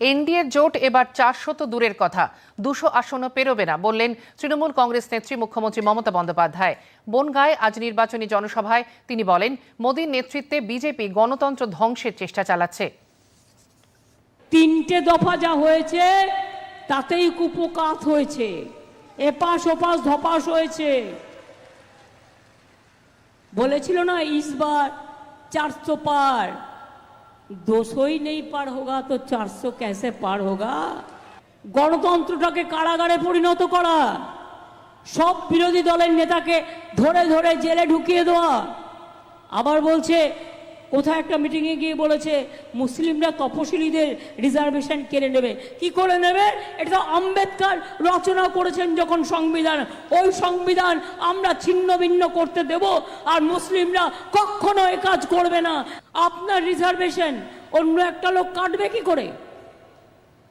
এনডিএর জোট এবার চারশো তো দূরের কথা। দুশো আসনও পেরোবে না, বললেন তৃণমূল কংগ্রেস নেত্রী মুখ্যমন্ত্রী মমতা বন্দ্যোপাধ্যায়। বনগাঁয় আজ নির্বাচনী জনসভায় তিনি বলেন, মোদীর নেতৃত্বে বিজেপি গণতন্ত্র ধ্বংসের চেষ্টা চালাচ্ছে। তিনটে দফা যা হয়েছে, তাতেই কুপকাত হয়েছে। এপাশ ওপাশ ধপাস হয়েছে। বলেছিল না, ইসবার চারশো পার। দোষই নেই পার হোগা তো চারশো ক্যাশে পার হোগা গণতন্ত্রটাকে কারাগারে পরিণত করা সব বিরোধী দলের নেতাকে ধরে ধরে জেলে ঢুকিয়ে দেওয়া আবার বলছে কোথায় একটা মিটিংয়ে গিয়ে বলেছে, মুসলিমরা তপশিলীদের রিজার্ভেশন কেড়ে নেবে। কি করে নেবে? এটা আম্বেদকর রচনা করেছেন যখন সংবিধান। ওই সংবিধান আমরা ছিন্ন ভিন্ন করতে দেব আর মুসলিমরা কখনো এ কাজ করবে না। আপনার রিজার্ভেশন অন্য একটা লোক কাটবে কি করে?